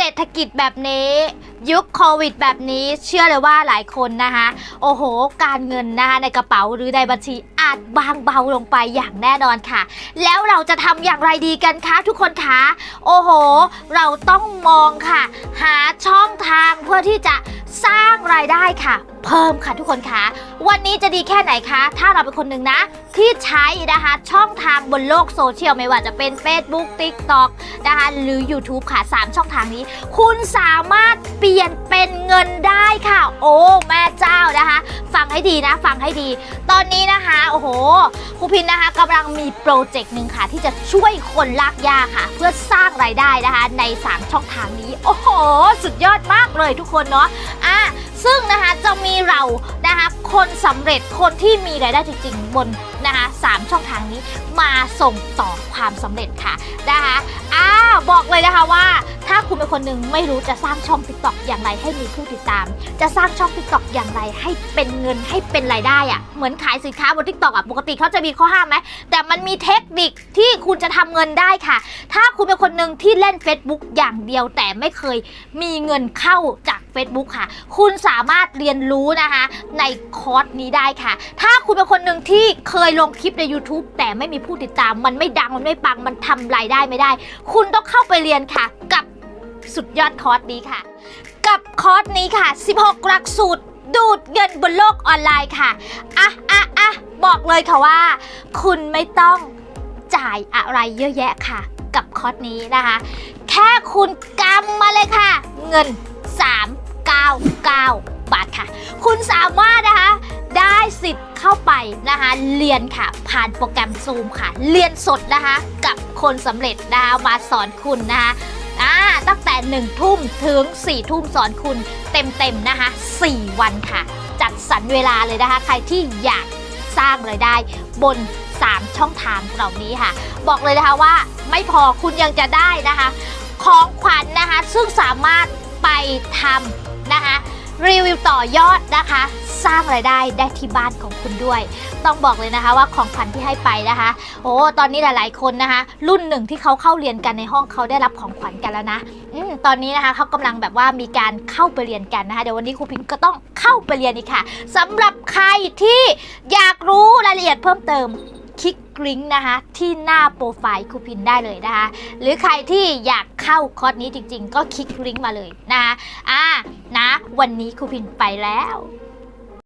เศรษฐกิจแบบนี้ ยุคโควิดแบบนี้เชื่อเลยว่าหลายคนนะคะโอ้โห การเงินนะคะในกระเป๋าหรือในบัญชีอาจบางเบาลงไปอย่างแน่นอนค่ะ แล้วเราจะทำอย่างไรดีกันคะทุกคนคะโอ้โห เราต้องมองค่ะ หาช่องทางเพื่อที่จะสร้างรายได้ค่ะ เพิ่มค่ะทุกคนคะวันนี้จะดีแค่ไหนคะ ถ้าเราเป็นคนหนึ่งนะ ที่ใช้นะคะช่องทางบนโลกโซเชียลไม่ว่าจะเป็น Facebook TikTok นะคะหรือ YouTube ค่ะ 3 ช่องทางนี้ คุณสามารถเปลี่ยนเป็นเงินได้ค่ะ โอ้ แม่เจ้านะคะ ฟังให้ดีนะ ฟังให้ดี ตอนนี้นะคะ โอ้โหครูพินนะคะกำลังมีโปรเจกต์หนึ่งค่ะ ที่จะช่วยคนลากยาค่ะ เพื่อสร้างรายได้นะคะใน 3 ช่องทางนี้ โอ้โห สุดยอดมากเลยทุกคนเนาะอะซึ่งนะคะจะมีเรานะคะคนสำเร็จคนที่มีรายได้จริงๆ บนนะคะสามช่องทางนี้มาส่งต่อความสำเร็จค่ะนะคะอ่าบอกเลยนะคะว่า ถ้าคุณเป็นคนหนึ่งไม่รู้จะสร้างช่อง TikTok อย่างไรให้มีผู้ติดตาม จะสร้างช่อง TikTok อย่างไรให้เป็นเงินให้เป็นรายได้อะเหมือนขายสินค้าบน TikTok อะปกติเขาจะมีข้อห้ามไหมแต่มันมีเทคนิคที่คุณจะทำเงินได้ค่ะ ถ้าคุณเป็นคนหนึ่งที่เล่น Facebook อย่างเดียว แต่ไม่เคยมีเงินเข้าจาก Facebook ค่ะ คุณสามารถเรียนรู้นะคะ ในคอร์สนี้ได้ค่ะ ถ้าคุณเป็นคนหนึ่งที่เคยลงคลิปใน YouTube แต่ไม่มีผู้ติดตาม มันไม่ดัง มันไม่ปัง มันทำรายได้ไม่ได้ คุณต้องเข้าไปเรียนค่ะ กับสุดยอดคอร์สนี้ค่ะ กับคอร์สนี้ค่ะ 16 หลักสูตร ดูดเงินบนโลกออนไลน์ค่ะ อะอะอะบอกเลยค่ะว่า คุณไม่ต้องจ่ายอะไรเยอะแยะค่ะ กับคอร์สนี้นะคะ แค่คุณกำมาเลยค่ะ เงิน 399 บาทค่ะ คุณสามารถนะคะได้สิทธิ์เข้าไปนะคะ เรียนค่ะ ผ่านโปรแกรม Zoom ค่ะ เรียนสดนะคะ กับคนสำเร็จนะคะมาสอนคุณนะคะ ตั้งแต่ 1 ทุ่มถึง 4 ทุ่มสอนคุณเต็มๆนะคะ 4 วันค่ะ จัดสรรเวลาเลยนะคะ ใครที่อยากสร้างรายได้บน 3 ช่องทางเหล่านี้ค่ะ บอกเลยนะคะว่าไม่พอคุณยังจะได้นะคะ ของขวัญนะคะ ซึ่งสามารถไปทำนะคะ รีวิวต่อยอดนะคะ สร้างรายได้ได้ที่บ้านของคุณด้วย ต้องบอกเลยนะคะว่าของขวัญที่ให้ไปนะคะ โอ้ตอนนี้หลายๆคนนะคะ รุ่นหนึ่งที่เขาเข้าเรียนกันในห้องเขาได้รับของขวัญกันแล้วนะอตอนนี้นะคะเขากำลังแบบว่ามีการเข้าไปเรียนกันนะคะเดี๋ยววันนี้ครูพิงก็ต้องเข้าไปเรียนอีกค่ะสำหรับใครที่อยากรู้รายละเอียดเพิ่มเติมคลิกลิงก์นะคะที่หน้าโปรไฟล์ครูพินได้เลยนะคะ หรือใครที่อยากเข้าคอร์สนี้จริงๆ ก็คลิกลิงก์มาเลยนะคะอ่า นะ วันนี้ครูพินไปแล้ว